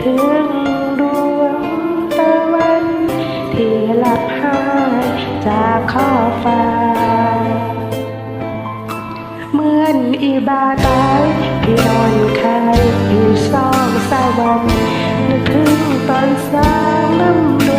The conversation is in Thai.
ถึงดวงตะวัน ที่หลับหายจากข้อฟ้า เหมือนอีบาตายพี่นอนคายอยู่ซองสายวันนึกถึงตอนสร้างน้ำน